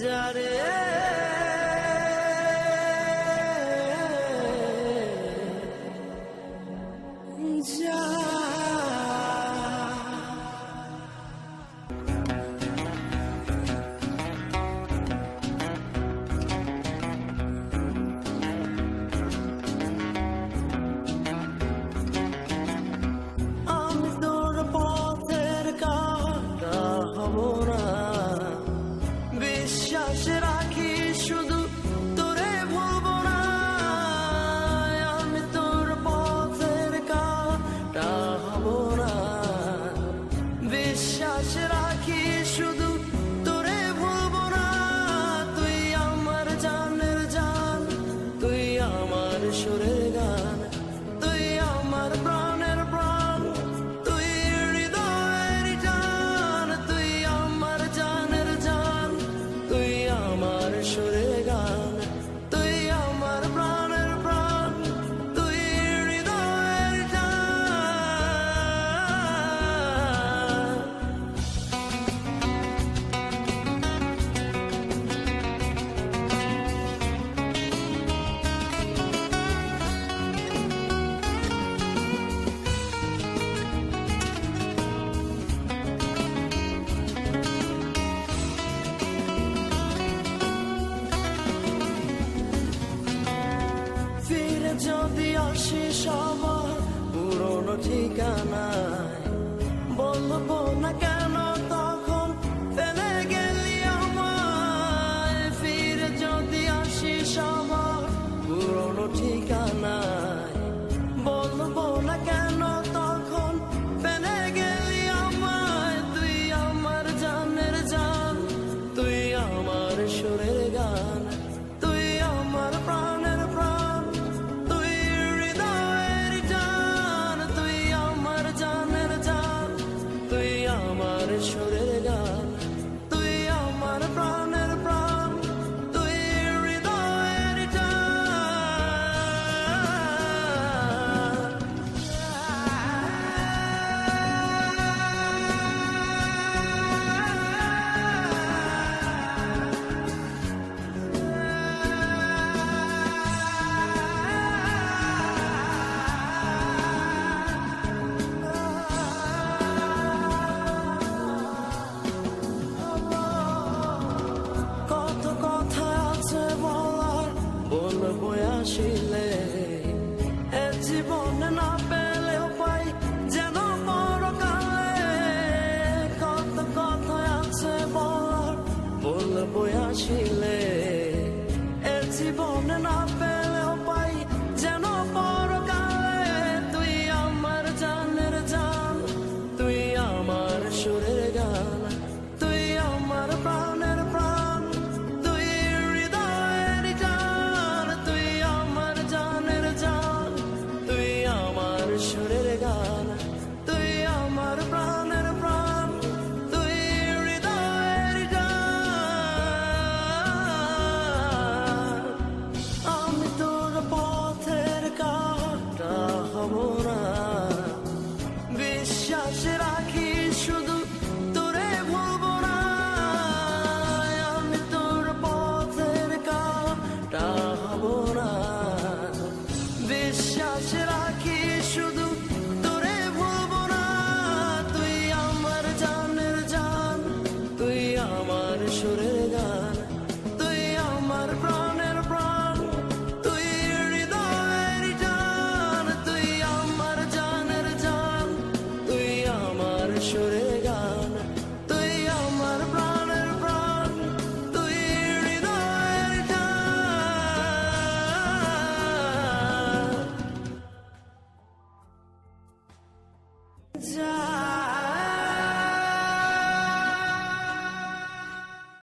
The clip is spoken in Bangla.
যারে tirar que isso যদি আসিস আমার পুরনো ঠিকানায় বলব না কেন তখন ফেলে গেলি আমায়? ফিরে যদি আসিস আমার পুরনো ঠিকানায় বলব না কেন তখন ফেলে গেলি আমায়? তুই আমার জানের জান, তুই আমার সুরের গান। আসিলে। এ জীবন না পেলেও পাই যেন পরকালে। কত কথা আছে বল বলব আসিলে। এ জীবন না So